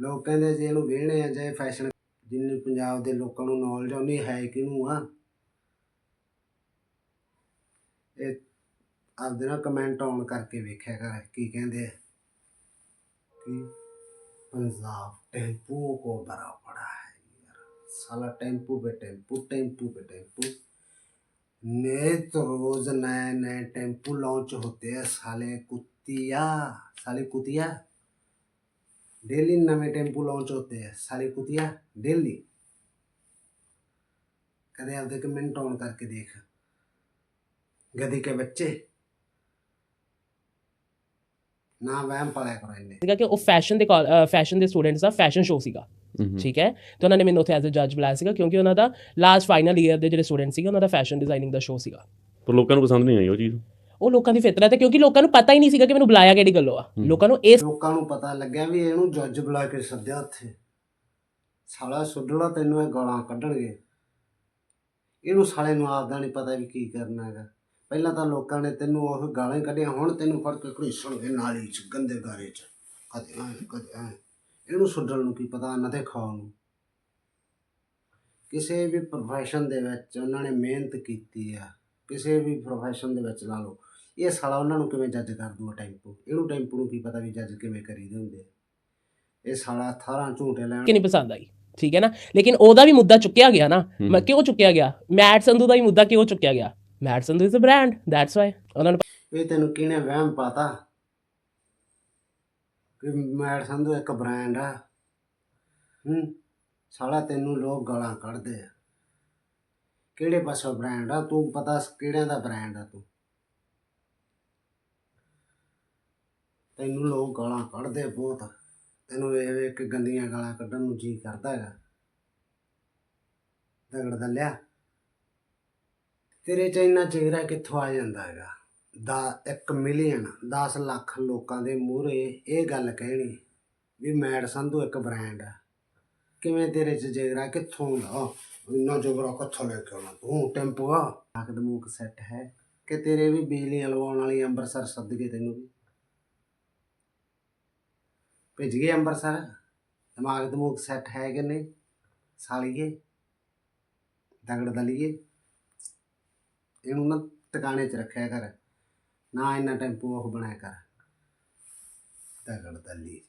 ਲੋਕ ਕਹਿੰਦੇ ਜੇ ਇਹਨੂੰ ਵੇਹਣੇ ਆ, ਜੇ ਫੈਸ਼ਨ ਜਿੰਨੀ ਪੰਜਾਬ ਦੇ ਲੋਕਾਂ ਨੂੰ ਨੌਲੇਜ ਉਹਨੀ ਹੈ ਕਿਹਨੂੰ ਆ? ਇਹ ਆਪਦੇ ਨਾਲ ਕਮੈਂਟ ਆਨ ਕਰਕੇ ਵੇਖਿਆ ਕਰ, ਕੀ ਕਹਿੰਦੇ ਆ? ਕਿ पंजाब टेंपो को भरा पड़ा है साला टेंपो पे टेंपो टेंपो पे टेंपो। नित रोज नए नए टेंपो लॉन्च होते हैं, साले कुतिया साले कुतिया। डेली नए टेंपो लॉन्च होते हैं, साले कुतिया, डेली। कदे आप कमेंट ऑन करके देख। गधी के बच्चे। ਨਾ ਵਹਿਮ ਪਾਲਿਆ ਕਰੋ ਇੰਨੇ। ਕਿ ਉਹ ਫੈਸ਼ਨ ਦੇ ਫੈਸ਼ਨ ਦੇ ਸਟੂਡੈਂਟਸ ਦਾ ਫੈਸ਼ਨ ਸ਼ੋਅ ਸੀਗਾ। ਠੀਕ ਹੈ? ਤੇ ਉਹਨਾਂ ਨੇ ਮੈਨੂੰ ਉੱਥੇ ਐਜ਼ ਅ ਜੱਜ ਬੁਲਾਇਆ ਸੀਗਾ ਕਿਉਂਕਿ ਉਹਨਾਂ ਦਾ ਲਾਸਟ ਫਾਈਨਲ ਈਅਰ ਦੇ ਜਿਹੜੇ ਸਟੂਡੈਂਟ ਸੀਗੇ ਉਹਨਾਂ ਦਾ ਫੈਸ਼ਨ ਡਿਜ਼ਾਈਨਿੰਗ ਦਾ ਸ਼ੋਅ ਸੀਗਾ। ਪਰ ਲੋਕਾਂ ਨੂੰ ਪਸੰਦ ਨਹੀਂ ਆਈ ਉਹ ਚੀਜ਼? ਉਹ ਲੋਕਾਂ ਦੀ ਫਿਤਰਤ ਹੈ ਕਿਉਂਕਿ ਲੋਕਾਂ ਨੂੰ ਪਤਾ ਹੀ ਨਹੀਂ ਸੀਗਾ ਕਿ ਮੈਨੂੰ ਬੁਲਾਇਆ ਕਿਹੜੀ ਗੱਲੋਂ ਆ। ਲੋਕਾਂ ਨੂੰ ਇਸ ਲੋਕਾਂ ਨੂੰ ਪਤਾ ਲੱਗਿਆ ਵੀ ਇਹਨੂੰ ਜੱਜ ਬੁਲਾ ਕੇ ਸੱਦਿਆ ਉੱਥੇ। ਸਾਲਾ ਸੁੱਡਣਾ ਤੈਨੂੰ ਇਹ ਗਾਲਾਂ ਕੱਢਣਗੇ। ਇਹਨੂੰ ਸਾਲੇ ਨੂੰ ਆਪਦਾ ਨਹੀਂ ਪਤਾ ਵੀ ਕੀ ਕਰਨਾ ਹੈਗਾ। ਪਹਿਲਾਂ ਤਾਂ ਲੋਕਾਂ ਨੇ ਤੈਨੂੰ ਉਹ ਗਾਲਾਂ ਹੀ ਕੱਢੀਆਂ ਹੁਣ ਤੈਨੂੰ ਫੜ ਕੇ ਘੜੀਸਣਗੇ ਨਾਲੀ 'ਚ ਗੰਦੇ ਗਾਰੇ 'ਚ। ਕਦੇ ਐਂ ਕਦੇ ਐਂ। ਇਹਨੂੰ ਸੁੱਡਣ ਨੂੰ ਕੀ ਪਤਾ ਨਾ ਤੇ ਖਾਣ ਨੂੰ। ਕਿਸੇ ਵੀ ਪ੍ਰੋਫੈਸ਼ਨ ਦੇ ਵਿੱਚ ਉਹਨਾਂ ਨੇ ਮਿਹਨਤ ਕੀਤੀ ਆ। ਕਿਸੇ ਵੀ ਪ੍ਰੋਫੈਸ਼ਨ ਦੇ ਵਿੱਚ ਲਾ ਲਓ। ਇਹ ਸਾਲਾ ਉਹਨਾਂ ਨੂੰ ਕਿਵੇਂ ਜੱਜ ਕਰ ਦੂਗਾ ਟੈਂਪੂ ਇਹਨੂੰ ਟੈਂਪੂ ਨੂੰ ਕੀ ਪਤਾ ਵੀ ਜੱਜ ਕਿਵੇਂ ਕਰੀਦੇ ਹੁੰਦੇ ਆ। ਇਹ ਸਾਲਾ ਥਾਰਾਂ ਝੂਟੇ ਲੈਣ ਕਿ ਨਹੀਂ ਪਸੰਦ ਆਈ? ਠੀਕ ਹੈ ਨਾ? ਲੇਕਿਨ ਉਹਦਾ ਵੀ ਮੁੱਦਾ ਚੁੱਕਿਆ ਗਿਆ ਨਾ। ਮੈਂ ਕਿਉਂ ਚੁੱਕਿਆ ਗਿਆ? ਮੈਟ ਸੰਧੂ ਦਾ ਹੀ ਮੁੱਦਾ ਕਿਉਂ ਚੁੱਕਿਆ ਗਿਆ? Mat is a brand that's why ਉਹਨਾਂ ਨੂੰ ਇਹ ਤੈਨੂੰ ਕਿਹਨੇ ਵਹਿਮ ਪਾਤਾ? ਕਿ ਮੈਡ ਸੰਧੂ ਇੱਕ ਬ੍ਰਾਂਡ ਆ। ਹੂੰ? ਸਾਲਾ ਤੈਨੂੰ ਲੋਕ ਗਾਲਾਂ ਕੱਢਦੇ ਆ। ਕਿਹੜੇ ਪਾਸੋਂ ਬ੍ਰਾਂਡ ਆ? ਤੂੰ ਪਤਾ ਕਿਹੜਿਆਂ ਦਾ ਬ੍ਰਾਂਡ ਆ ਤੂੰ? ਤੈਨੂੰ ਲੋਕ ਗਾਲਾਂ ਕੱਢਦੇ ਬਹੁਤ। ਤੈਨੂੰ ਵੇਖ ਵੇਖ ਕੇ ਗੰਦੀਆਂ ਗਾਲਾਂ ਕੱਢਣ ਨੂੰ ਜੀ ਕਰਦਾ ਹੈਗਾ। ਦਗੜ ਦੱਲਿਆ ਤੇਰੇ ਚ ਇੰਨਾ ਚਿਹਰਾ ਕਿੱਥੋਂ ਆ ਜਾਂਦਾ ਹੈਗਾ? ਦਾ 1 ਮਿਲੀਅਨ 10 ਲੱਖ ਲੋਕਾਂ ਦੇ ਮੂਹਰੇ ਇਹ ਗੱਲ ਕਹਿਣੀ ਵੀ ਮੈਡ ਸੰਧੂ ਇੱਕ ਬ੍ਰਾਂਡ ਆ। ਕਿਵੇਂ ਤੇਰੇ ਚ ਜਿਗਰਾ ਕਿੱਥੋਂ ਦਾ ਇੰਨਾ ਜਿਗਰਾ ਕਿੱਥੋਂ ਲੈ ਕੇ ਆਉਣਾ? ਤੂੰ ਟੈਂਪੋ ਆ। ਆਖ ਦਮੂਕ ਸੈੱਟ ਹੈ। ਕਿ ਤੇਰੇ ਵੀ ਬਿਜਲੀਆਂ ਲਵਾਉਣ ਵਾਲੀ ਅੰਮ੍ਰਿਤਸਰ ਸੱਦ ਗਏ ਤੈਨੂੰ ਵੀ? ਭੇਜ ਗਏ ਅੰਮ੍ਰਿਤਸਰ? ਦਿਮਾਗ ਦਮੂਕ ਸੈੱਟ ਹੈ ਕਿ ਨਹੀਂ? ਸਾਲੀਏ ਦਗੜ ਦਲੀਏ? ਇਹਨੂੰ ਨਾ ਟਿਕਾਣੇ 'ਚ ਰੱਖਿਆ ਕਰ। ਨਾ ਇੰਨਾ ਟੈਂਪੂ ਉਹ ਬਣਾਇਆ ਕਰ। ਦਗੜ ਦਲੀ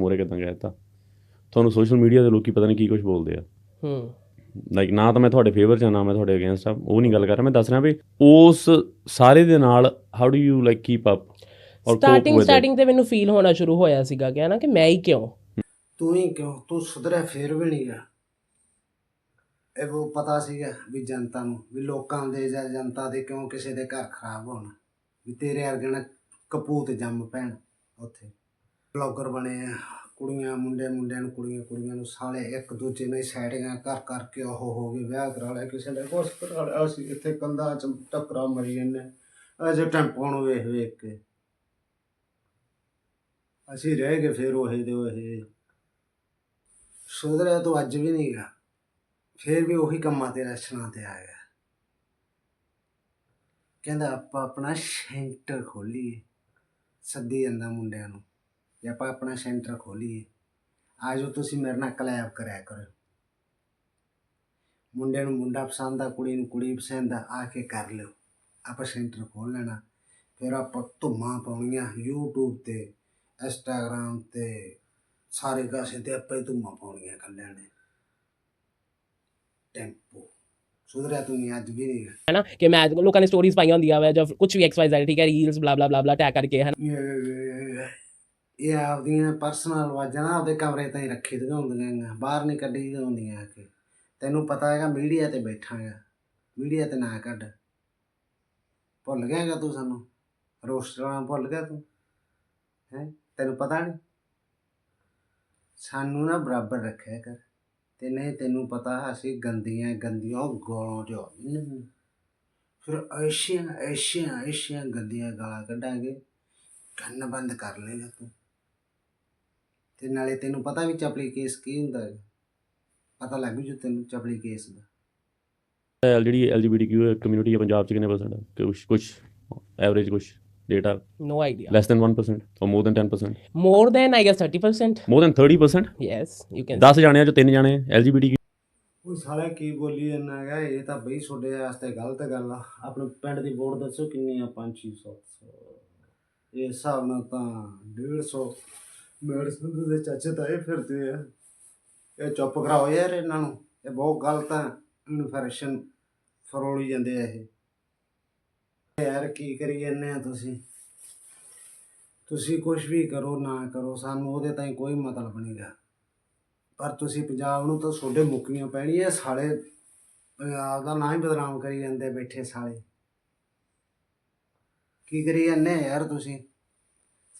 ਮੋਰੇ ਕਿਦਾਂ ਕਹਿਤਾ ਤੁਹਾਨੂੰ ਸੋਸ਼ਲ ਮੀਡੀਆ ਦੇ ਲੋਕੀ ਪਤਾ ਨਹੀਂ ਕੀ ਕੁਝ ਬੋਲਦੇ ਆ। ਹੂੰ। ਲਾਈਕ ਨਾ ਤਾਂ ਮੈਂ ਤੁਹਾਡੇ ਫੇਵਰ ਚ ਆ, ਨਾ ਮੈਂ ਤੁਹਾਡੇ ਅਗੇਂਸਟ ਆ। ਉਹ ਨਹੀਂ ਗੱਲ ਕਰ ਰਿਹਾ ਮੈਂ ਦੱਸ ਰਿਹਾ ਵੀ ਉਸ ਸਾਰੇ ਦੇ ਨਾਲ how do you like keep up starting starting ਤੇ ਮੈਨੂੰ ਫੀਲ ਹੋਣਾ ਸ਼ੁਰੂ ਹੋਇਆ ਸੀਗਾ ਕਿ ਨਾ ਕਿ ਮੈਂ ਹੀ ਕਿਉਂ? ਤੂੰ ਹੀ ਕਿਉਂ? ਤੂੰ ਸੁਧਰਿਆ ਫੇਰ ਵੀ ਨਹੀਂ ਗਾ ਇਹ ਉਹ ਪਤਾ ਸੀਗਾ ਵੀ ਜਨਤਾ ਨੂੰ, ਵੀ ਲੋਕਾਂ ਦੇ ਜਾਂ ਜਨਤਾ ਦੇ ਕਿਉਂ ਕਿਸੇ ਦੇ ਘਰ ਖਰਾਬ ਹੋਣ। ਵੀ ਤੇਰੇ ਵਰਗੇ ਨਾ ਕਪੂਤ ਜੰਮ ਪੈਣ ਉੱਥੇ। ਬਲੌਗਰ ਬਣੇ ਆ, ਕੁੜੀਆਂ, ਮੁੰਡੇ, ਮੁੰਡਿਆਂ ਨੂੰ ਕੁੜੀਆਂ ਕੁੜੀਆਂ ਨੂੰ ਸਾਲੇ ਇੱਕ ਦੂਜੇ ਨਾਲ ਸੈਟਿੰਗਾਂ ਕਰ, ਕਰਕੇ ਉਹ ਹੋ ਗਏ ਵਿਆਹ ਕਰਾ ਲਿਆ। ਕਿਸੇ ਨੇ ਕੁਛ ਕਰਾ ਲਿਆ ਅਸੀਂ ਇੱਥੇ ਕੰਧਾਂ ਚ ਟੱਕਰਾ ਮਰੀ ਜਾਂਦੇ ਅਜੇ ਟੈਂਪੋ ਨੂੰ ਵੇਖ ਵੇਖ ਕੇ। ਅਸੀਂ ਰਹਿ ਗਏ ਫਿਰ ਉਹੇ ਦੇ ਉਹੇ। ਸੁਧਰਿਆ ਤੂੰ ਅੱਜ ਵੀ ਨਹੀਂ ਗਾ। ਫਿਰ ਵੀ ਉਹੀ ਕੰਮਾਂ ਤੇ ਰਚਨਾ ਤੇ ਆ ਗਿਆ ਕਹਿੰਦਾ ਆਪਾਂ ਆਪਣਾ ਸੈਂਟਰ ਖੋਲੀਏ, ਸੱਦੀ ਜਾਂਦਾ ਮੁੰਡਿਆਂ ਨੂੰ ਜੇ ਆਪਾਂ ਆਪਣਾ ਸੈਂਟਰ ਖੋਲੀਏ। ਆਜੋ ਤੁਸੀਂ ਮੇਰੇ ਨਾਲ ਕਲੈਬ ਕਰਿਆ ਕਰੋ। ਮੁੰਡੇ ਨੂੰ ਮੁੰਡਾ ਪਸੰਦ ਆ, ਕੁੜੀ ਨੂੰ ਕੁੜੀ ਪਸੰਦ ਆ ਆ ਕੇ ਕਰ ਲਿਓ। ਆਪਾਂ ਸੈਂਟਰ ਖੋਲ ਲੈਣਾ। ਫਿਰ ਆਪਾਂ ਧੁੰਮਾਂ ਪਾਉਣੀਆਂ YouTube ਤੇ ਇੰਸਟਾਗ੍ਰਾਮ ਤੇ, ਸਾਰੇ ਕਾਸੇ ਤੇ ਆਪਾਂ ਹੀ ਧੁੰਮਾਂ ਪਾਉਣੀਆਂ ਕੱਲਿਆਂ ਨੇ। ਟੈਂਪੋ ਸੁਧਰਿਆ ਤੂੰ ਨਹੀਂ ਅੱਜ ਵੀ ਨਹੀਂ ਗਾ। ਹੈ ਨਾ ਕਿ ਮੈਂ ਲੋਕਾਂ ਨੇ ਸਟੋਰੀਜ਼ ਪਾਈਆਂ ਹੁੰਦੀਆਂ ਵਾ ਜਾਂ ਕੁਝ ਵੀ ਐਕਸ ਵਾਈ ਜ਼ੈਡ ਠੀਕ ਹੈ ਰੀਲਸ ਬਲਾ ਬਲਾ ਬਲਾ ਬਲਾ ਟੈਗ ਕਰਕੇ ਹੈ ਇਹ- ਆਪਦੀਆਂ ਪਰਸਨਲ ਵਾਜਾਂ ਨਾ ਆਪਦੇ ਕਮਰੇ ਤਾਂ ਹੀ ਰੱਖੀ ਦੀਆਂ ਹੁੰਦੀਆਂ ਬਾਹਰ ਨਹੀਂ ਕੱਢੀ ਦੀਆਂ ਹੁੰਦੀਆਂ ਆ ਕੇ ਤੈਨੂੰ ਪਤਾ ਹੈਗਾ ਮੀਡੀਆ ਤੇ ਬੈਠਾ ਹੈਗਾ ਮੀਡੀਆ ਤੇ ਨਾ ਕੱਢ ਭੁੱਲ ਗਿਆ ਹੈਗਾ ਤੂੰ ਸਾਨੂੰ ਰੋਸਟਰਾਂ ਭੁੱਲ ਗਿਆ ਤੂੰ ਹੈ ਤੈਨੂੰ ਪਤਾ ਨਹੀਂ ਸਾਨੂੰ ਨਾ ਬਰਾਬਰ ਰੱਖਿਆ ਕਰ ਤੇ ਨਹੀਂ ਤੈਨੂੰ ਪਤਾ ਅਸੀਂ ਗੰਦੀਆਂ ਗੰਦੀਆਂ ਗਾਲਾਂ ਚ। ਫਿਰ ਐਸ਼ੀਆਂ ਐਸ਼ੀਆਂ ਐਸ਼ੀਆਂ ਗੰਦੀਆਂ ਗਾਲਾਂ ਕੱਢਾਂਗੇ। ਕੰਨ ਬੰਦ ਕਰ ਲੇਗਾ ਤੂੰ। ਤੇ ਨਾਲੇ ਤੈਨੂੰ ਪਤਾ ਵੀ ਚਪਲੀ ਕੇਸ ਕੀ ਹੁੰਦਾ ਹੈ। ਪਤਾ ਲੱਗ ਜੂ ਤੈਨੂੰ ਚਪਲੀ ਕੇਸ ਦਾ। ਜਿਹੜੀ ਐਲਜੀਬੀਟੀਕਿਊ ਕਮਿਊਨਿਟੀ ਹੈ ਪੰਜਾਬ ਚ ਕਿੰਨੇ ਪਰਸੈਂਟ ਹੈ? ਕੁਝ ਕੁਝ ਐਵਰੇਜ ਕੁਝ data no idea less than 1% or more than 10% more than I guess 30% more than 30% yes you can 10 ਜਾਣਿਆਂ ਚੋਂ 3 ਜਾਣੇ ਐਲਜੀਬੀਟੀਕਿਊ ਉਹ ਸਾਲਾ ਕੀ ਬੋਲੀ ਜਾਂਦਾ ਹੈਗਾ ਇਹ ਤਾਂ ਬਈ ਤੁਹਾਡੇ ਵਾਸਤੇ ਗਲਤ ਗੱਲ ਆ ਆਪਣੇ ਪਿੰਡ ਦੀ ਵੋਟ ਦੱਸੋ ਕਿੰਨੀ ਆ 5 600 ਇਹ ਹਿਸਾਬ ਨਾਲ ਤਾਂ 150 ਮੇਰੇ ਸੰਦ ਦੇ ਚਾਚੇ ਤਾਏ ਫਿਰਦੇ ਆ ਇਹ ਚੁੱਪ ਕਰਾਓ ਯਾਰ ਇਹਨਾਂ ਨੂੰ ਇਹ ਬਹੁਤ ਗਲਤ ਆ ਇਨਫੋਰਮੇਸ਼ਨ ਫਰੋਲੀ ਜਾਂਦੇ ਆ ਇਹ ਯਾਰ ਕੀ ਕਰੀ ਜਾਂਦੇ ਆ ਤੁਸੀਂ? ਤੁਸੀਂ ਕੁਝ ਵੀ ਕਰੋ, ਨਾ ਕਰੋ, ਸਾਨੂੰ ਉਹਦੇ ਤਾਈਂ ਕੋਈ ਮਤਲਬ ਨਹੀਂਗਾ ਪਰ ਤੁਸੀਂ ਪੰਜਾਬ ਨੂੰ ਤਾਂ ਤੁਹਾਡੇ ਮੁੱਕੀਆਂ ਪੈਣੀਆਂ, ਸਾਲੇ ਪੰਜਾਬ ਦਾ ਨਾਂ ਹੀ ਬਦਨਾਮ ਕਰੀ ਜਾਂਦੇ ਬੈਠੇ ਸਾਲੇ। ਕੀ ਕਰੀ ਜਾਂਦੇ ਆ ਯਾਰ ਤੁਸੀਂ?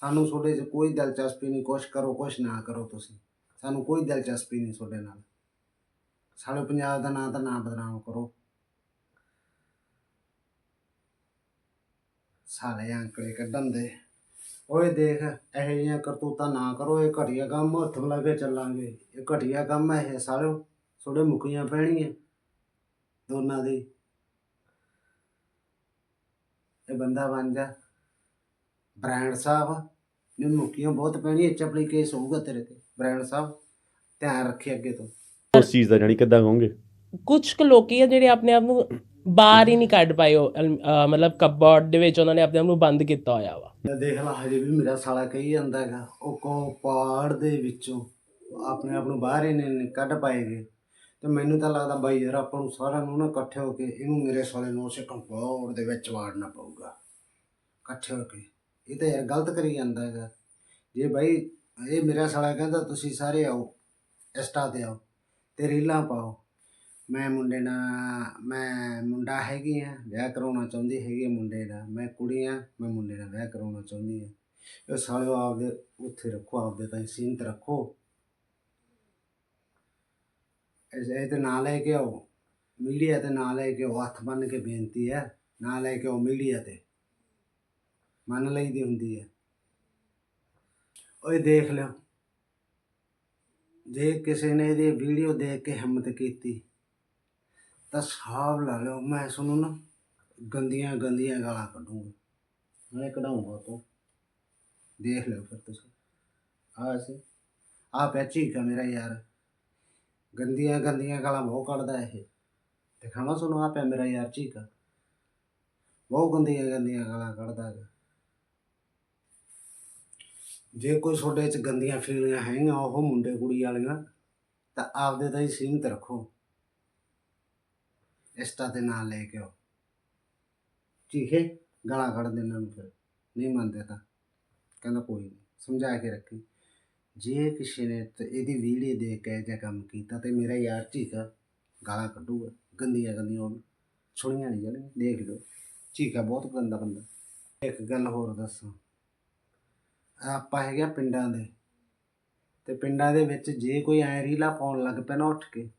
ਸਾਨੂੰ ਤੁਹਾਡੇ 'ਚ ਕੋਈ ਦਿਲਚਸਪੀ ਨਹੀਂ ਕੁਛ ਕਰੋ, ਕੁਛ ਨਾ ਕਰੋ ਤੁਸੀਂ। ਸਾਨੂੰ ਕੋਈ ਦਿਲਚਸਪੀ ਨਹੀਂ ਤੁਹਾਡੇ ਨਾਲ। ਸਾਡੇ ਪੰਜਾਬ ਦਾ ਨਾਂ ਤਾਂ ਨਾ ਬਦਨਾਮ ਕਰੋ। ਸਾਲੇ ਅੰਕੜੇ ਕੱਢਣ ਦੇ। ਓਏ ਦੇਖ ਇਹੋ ਜਿਹੀਆਂ ਕਰਤੂਤਾਂ ਨਾ ਕਰੋ ਇਹ ਘਟੀਆ ਕੰਮ ਹੱਥ ਲਾ ਕੇ ਚੱਲਾਂਗੇ। ਇਹ ਘਟੀਆ ਕੰਮ ਹੈ ਇਹ ਸਾਲਿਓ ਥੋੜੇ ਮੁੱਕੀਆਂ ਪੈਣੀਆਂ ਦੋਨਾਂ ਦੀ। ਇਹ ਬੰਦਾ ਬਣ ਜਾ। ਬ੍ਰਾਂਡ ਸਾਹਿਬ ਨੇ ਮੁੱਕੀਆਂ ਬਹੁਤ ਪੈਣੀਆਂ ਚਪਲੀ ਕੇਸ ਹੋਊਗਾ ਤੇਰੇ ਤੇ। ਬ੍ਰਾਂਡ ਸਾਹਿਬ ਧਿਆਨ ਰੱਖੇ ਅੱਗੇ ਤੋਂ। ਉਸ ਚੀਜ਼ ਦਾ ਜਾਨੀ ਕਿੱਦਾਂ ਕਹੋਗੇ? ਕੁਝ ਕੁ ਲੋਕੀ ਆ ਜਿਹੜੇ ਆਪਣੇ ਆਪ ਨੂੰ ਬਾਹਰ ਹੀ ਨਹੀਂ ਕੱਢ ਪਾਏ ਉਹ, ਅਲ- ਅਹ ਮਤਲਬ ਕਬਰਡ ਦੇ ਵਿੱਚ ਉਹਨਾਂ ਨੇ ਆਪਣੇ ਆਪ ਨੂੰ ਬੰਦ ਕੀਤਾ ਹੋਇਆ ਵਾ। ਮੈਂ ਦੇਖ ਲਾ ਹਜੇ ਵੀ ਮੇਰਾ ਸਾਲਾ ਕਹੀ ਜਾਂਦਾ ਹੈਗਾ ਉਹ ਕੋ ਪਾੜ ਦੇ ਵਿੱਚੋਂ ਆਪਣੇ ਆਪ ਨੂੰ ਬਾਹਰ ਹੀ ਨਹੀਂ ਨਹੀਂ ਕੱਢ ਪਾਏਗੇ ਤੇ ਮੈਨੂੰ ਤਾਂ ਲੱਗਦਾ ਬਾਈ ਯਾਰ ਆਪਾਂ ਨੂੰ ਸਾਰਿਆਂ ਨੂੰ ਨਾ ਇਕੱਠੇ ਹੋ ਕੇ ਇਹਨੂੰ ਮੇਰੇ ਸਾਲੇ ਨੂੰ ਉਸੇ ਕੰਪਾਊਂਡ ਦੇ ਵਿੱਚ ਵਾੜਨਾ ਪਊਗਾ। ਇਕੱਠੇ ਹੋ ਕੇ। ਇਹ ਤਾਂ ਯਾਰ ਗਲਤ ਕਰੀ ਜਾਂਦਾ ਹੈਗਾ। ਜੇ ਬਾਈ ਇਹ ਮੇਰਾ ਸਾਲਾ ਕਹਿੰਦਾ ਤੁਸੀਂ ਸਾਰੇ ਆਓ ਇੰਸਟਾ ਤੇ ਆਓ ਤੇ ਰੀਲਾਂ ਪਾਓ। ਮੈਂ ਮੁੰਡੇ ਨਾਲ, ਮੈਂ ਮੁੰਡਾ ਹੈਗੀ ਹਾਂ ਵਿਆਹ ਕਰਾਉਣਾ ਚਾਹੁੰਦੀ ਹੈਗੀ ਮੁੰਡੇ ਨਾਲ। ਮੈਂ ਕੁੜੀ ਹਾਂ ਮੈਂ ਮੁੰਡੇ ਨਾਲ ਵਿਆਹ ਕਰਾਉਣਾ ਚਾਹੁੰਦੀ ਹਾਂ ਇਹ ਸਾਲਿਓ ਆਪਦੇ ਉੱਥੇ ਰੱਖੋ, ਆਪਦੇ ਤਾਂ ਸੀਮਤ ਰੱਖੋ। ਇਹ ਇਹ ਤੇ ਲੈ ਕੇ ਆਓ। ਮੀਡੀਆ ਤੇ ਨਾਂ ਲੈ ਕੇ ਆਓ। ਹੱਥ ਬੰਨ ਕੇ ਬੇਨਤੀ ਹੈ ਨਾਂ ਲੈ ਕੇ ਆਓ ਮੀਡੀਆ ਤੇ। ਮੰਨ ਲਈਦੀ ਹੁੰਦੀ ਹੈ ਓਏ ਦੇਖ ਲਿਓ। ਜੇ ਕਿਸੇ ਨੇ ਇਹਦੀ ਵੀਡੀਓ ਦੇਖ ਕੇ ਹਿੰਮਤ ਕੀਤੀ ਤਾਂ ਸਾਹਬ ਲਾ ਲਿਓ, ਮੈਂ ਤੁਹਾਨੂੰ ਨਾ ਗੰਦੀਆਂ ਗੰਦੀਆਂ ਗਾਲਾਂ ਕੱਢੂੰਗਾ। ਮੈਂ ਕਢਾਉਂਗਾ ਤੋਂ। ਦੇਖ ਲਿਓ ਫਿਰ ਤੁਸੀਂ। ਆ ਸੀ ਆ ਪੈਚੀ ਕਾ ਮੇਰਾ ਯਾਰ। ਗੰਦੀਆਂ ਗੰਦੀਆਂ ਗਾਲਾਂ ਬਹੁਤ ਕੱਢਦਾ ਇਹ। ਦਿਖਾਵਾਂ ਤੁਹਾਨੂੰ ਆ ਪਿਆ ਮੇਰਾ ਯਾਰ ਚੀਕਾ। ਬਹੁਤ ਗੰਦੀਆਂ ਗੰਦੀਆਂ ਗਾਲਾਂ ਕੱਢਦਾ ਹੈਗਾ। ਜੇ ਕੋਈ ਤੁਹਾਡੇ ਚ ਗੰਦੀਆਂ ਫੀਲਿੰਗਾਂ ਹੈਗੀਆਂ, ਉਹ ਮੁੰਡੇ ਕੁੜੀ ਵਾਲੀਆਂ, ਤਾਂ ਆਪਦੇ ਤਾਂ ਹੀ ਸੀਮਤ ਰੱਖੋ। ਇਸਤਾ ਤੇ ਨਾਲ ਲੈ ਕੇ ਆਓ। ਚੀਖੇ, ਗਾਲਾਂ ਕੱਢਦੇ ਇਹਨਾਂ ਨੂੰ ਫਿਰ। ਨਹੀਂ ਮੰਨਦੇ ਤਾਂ। ਕਹਿੰਦਾ ਕੋਈ ਨਹੀਂ, ਸਮਝਾ ਕੇ ਰੱਖੀ। ਜੇ ਕਿਸੇ ਨੇ ਤੇ ਇਹਦੀ ਵੀਡੀਓ ਦੇਖ ਕੇ ਜਾਂ ਕੰਮ ਕੀਤਾ ਤੇ ਮੇਰਾ ਯਾਰ ਚੀਕਾ ਗਾਲਾਂ ਕੱਢੂਗਾ। ਗੰਦੀਆਂ ਗੰਦੀਆਂ ਉਹ ਵੀ ਸੁਣੀਆਂ ਨਹੀਂ ਜਾਣਗੀਆਂ ਦੇਖ ਲਓ। ਚੀਕਾ ਬਹੁਤ ਗੰਦਾ ਬੰਦਾ। ਇੱਕ ਗੱਲ ਹੋਰ ਦੱਸਾਂ। ਆਪਾਂ ਹੈਗੇ ਆ ਪਿੰਡਾਂ ਦੇ। ਤੇ ਪਿੰਡਾਂ ਦੇ ਵਿੱਚ ਜੇ ਕੋਈ ਐ ਰੀਲਾ ਪਾਉਣ ਲੱਗ ਪਿਆ ਨਾ ਉੱਠ ਕੇ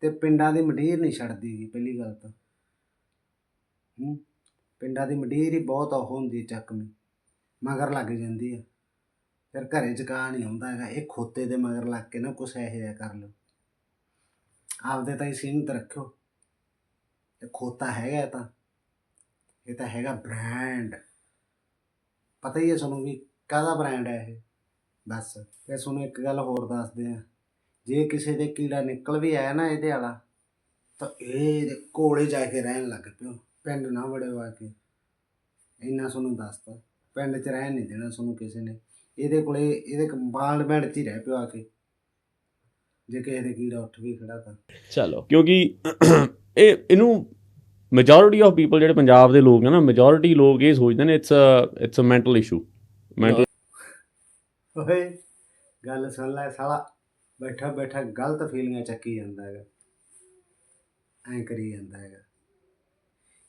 ਤੇ ਪਿੰਡਾਂ ਦੀ ਮੰਡੀਰ ਨਹੀਂ ਛੱਡਦੀ ਗੀ, ਪਹਿਲੀ ਗੱਲ ਤਾਂ। ਹੂੰ, ਪਿੰਡਾਂ ਦੀ ਮੰਡੀਰ ਹੀ ਬਹੁਤ ਉਹ ਹੁੰਦੀ ਚੱਕਵੀਂ, ਮਗਰ ਲੱਗ ਜਾਂਦੀ ਆ। ਫਿਰ ਘਰੇ ਚਕਾ ਨਹੀਂ ਹੁੰਦਾ ਹੈਗਾ, ਇਹ ਖੋਤੇ ਦੇ ਮਗਰ ਲੱਗ ਕੇ ਨਾ ਕੁਛ ਇਹੋ ਜਿਹਾ ਕਰ ਲਓ। ਆਪਦੇ ਤਾਂ ਹੀ ਸੀਮਤ ਰੱਖਿਓ। ਤੇ ਖੋਤਾ ਹੈਗਾ ਇਹ ਤਾਂ ਇਹ ਤਾਂ ਹੈਗਾ ਬ੍ਰਾਂਡ। ਪਤਾ ਹੀ ਹੈ ਤੁਹਾਨੂੰ ਵੀ ਕਾਹਦਾ ਬ੍ਰਾਂਡ ਹੈ ਇਹ? ਬਸ, ਫਿਰ ਤੁਹਾਨੂੰ ਇੱਕ ਗੱਲ ਹੋਰ ਦੱਸਦੇ ਆ ਜੇ ਕਿਸੇ ਦੇ ਕੀੜਾ ਨਿਕਲ ਵੀ ਆਇਆ ਨਾ ਇਹਦੇ ਵਾਲਾ ਤਾਂ ਇਹ ਕੋਲੇ ਜਾ ਕੇ ਰਹਿਣ ਲੱਗ ਪਿਓ ਪਿੰਡ ਨਾ ਵੜਿਓ ਆ ਕੇ। ਇੰਨਾ ਤੁਹਾਨੂੰ ਦੱਸਤਾ ਪਿੰਡ 'ਚ ਰਹਿਣ ਨਹੀਂ ਦੇਣਾ ਤੁਹਾਨੂੰ ਕਿਸੇ ਨੇ। ਇਹਦੇ ਕੋਲੇ ਇਹਦੇ ਕੰਪਾਰਟਮੈਂਟ 'ਚ ਹੀ ਰਹਿ ਪਿਓ ਆ ਕੇ। ਜੇ ਕਿਸੇ ਦੇ ਕੀੜਾ ਉੱਠ ਵੀ ਖੜਾ ਤਾਂ। ਚਲੋ ਕਿਉਂਕਿ ਇਹ ਇਹਨੂੰ ਮੈਜੋਰਿਟੀ ਆਫ ਪੀਪਲ ਜਿਹੜੇ ਪੰਜਾਬ ਦੇ ਲੋਕ ਹੈ ਨਾ ਮੈਜੋਰਿਟੀ ਲੋਕ ਇਹ ਸੋਚਦੇ ਨੇ it's a it's a mental issue mental ਓਏ ਗੱਲ ਸੁਣ ਲੈ ਸਾਲਾ। ਬੈਠਾ ਬੈਠਾ ਗਲਤ ਫੀਲਿੰਗਾਂ ਚੱਕੀ ਜਾਂਦਾ ਹੈਗਾ। ਐਂ ਕਰੀ ਜਾਂਦਾ ਹੈਗਾ।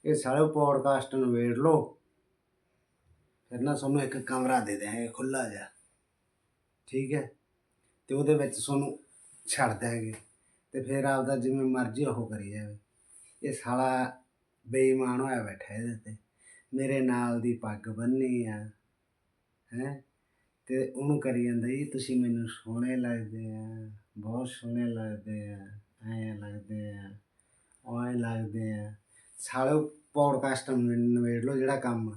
ਇਹ ਸਾਰੇ ਪੋਡਕਾਸਟ ਨੂੰ ਵੇੜ ਲਓ। ਫਿਰ ਨਾ ਤੁਹਾਨੂੰ ਇੱਕ ਕਮਰਾ ਦੇ ਦਿਆਂਗੇ ਖੁੱਲਾ ਜਿਹਾ। ਠੀਕ ਹੈ? ਤੇ ਉਹਦੇ ਵਿੱਚ ਤੁਹਾਨੂੰ ਛੱਡ ਦਿਆਂਗੇ। ਤੇ ਫਿਰ ਆਪਦਾ ਜਿਵੇਂ ਮਰਜ਼ੀ ਉਹ ਕਰੀ ਜਾਵੇ। ਇਹ ਸਾਲਾ ਬੇਈਮਾਨ ਹੋਇਆ ਬੈਠਾ ਇਹਦੇ ਤੇ। ਮੇਰੇ ਨਾਲ ਦੀ ਪੱਗ ਬੰਨੀ ਆ। ਹੈ? ਅਤੇ ਉਹਨੂੰ ਕਰੀ ਜਾਂਦਾ ਜੀ, ਤੁਸੀਂ ਮੈਨੂੰ ਸੋਹਣੇ ਲੱਗਦੇ ਆ, ਬਹੁਤ ਸੋਹਣੇ ਲੱਗਦੇ ਆ, ਐਂ ਲੱਗਦੇ ਆ ਐਂ ਲੱਗਦੇ ਆ। ਸਾਲੇ ਪੌਡਕਾਸਟ ਨਵੇੜ ਲਓ ਜਿਹੜਾ ਕੰਮ,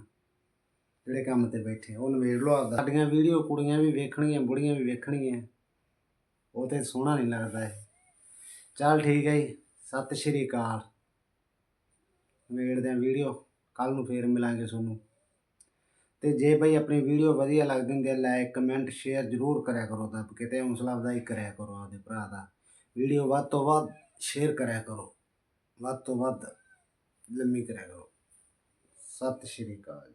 ਜਿਹੜੇ ਕੰਮ ਤੇ ਬੈਠੇ ਉਹ ਨਵੇੜ ਲਓ ਆਪਦਾ। ਸਾਡੀਆਂ ਵੀਡੀਓ ਕੁੜੀਆਂ ਵੀ ਵੇਖਣਗੀਆਂ, ਬੁੜੀਆਂ ਵੀ ਵੇਖਣਗੀਆਂ। ਉਹ ਤੇ ਸੋਹਣਾ ਨਹੀਂ ਲੱਗਦਾ ਇਹ। ਚੱਲ ਠੀਕ ਹੈ ਜੀ, ਸਤਿ ਸ਼੍ਰੀ ਅਕਾਲ। ਨਵੇੜਦੇ ਆ ਵੀਡੀਓ ਕੱਲ ਨੂੰ ਫੇਰ ਮਿਲਾਂਗੇ ਤੁਹਾਨੂੰ। ਤੇ ਜੇ ਬਈ ਆਪਣੀ ਵੀਡੀਓ ਵਧੀਆ ਲੱਗਦੀ ਹੁੰਦੀ ਹੈ ਲਾਈਕ ਕਮੈਂਟ ਸ਼ੇਅਰ ਜ਼ਰੂਰ ਕਰਿਆ ਕਰੋ ਤਾਂ ਕਿਤੇ ਹੌਸਲਾ ਅਫਜ਼ਾਈ ਕਰਿਆ ਕਰੋ ਆਪਦੇ ਭਰਾ ਦਾ। ਵੀਡੀਓ ਵੱਧ ਤੋਂ ਵੱਧ ਸ਼ੇਅਰ ਕਰਿਆ ਕਰੋ। ਵੱਧ ਤੋਂ ਵੱਧ ਲੰਮੀ ਕਰਿਆ ਕਰੋ। ਸਤਿ ਸ਼੍ਰੀ ਅਕਾਲ।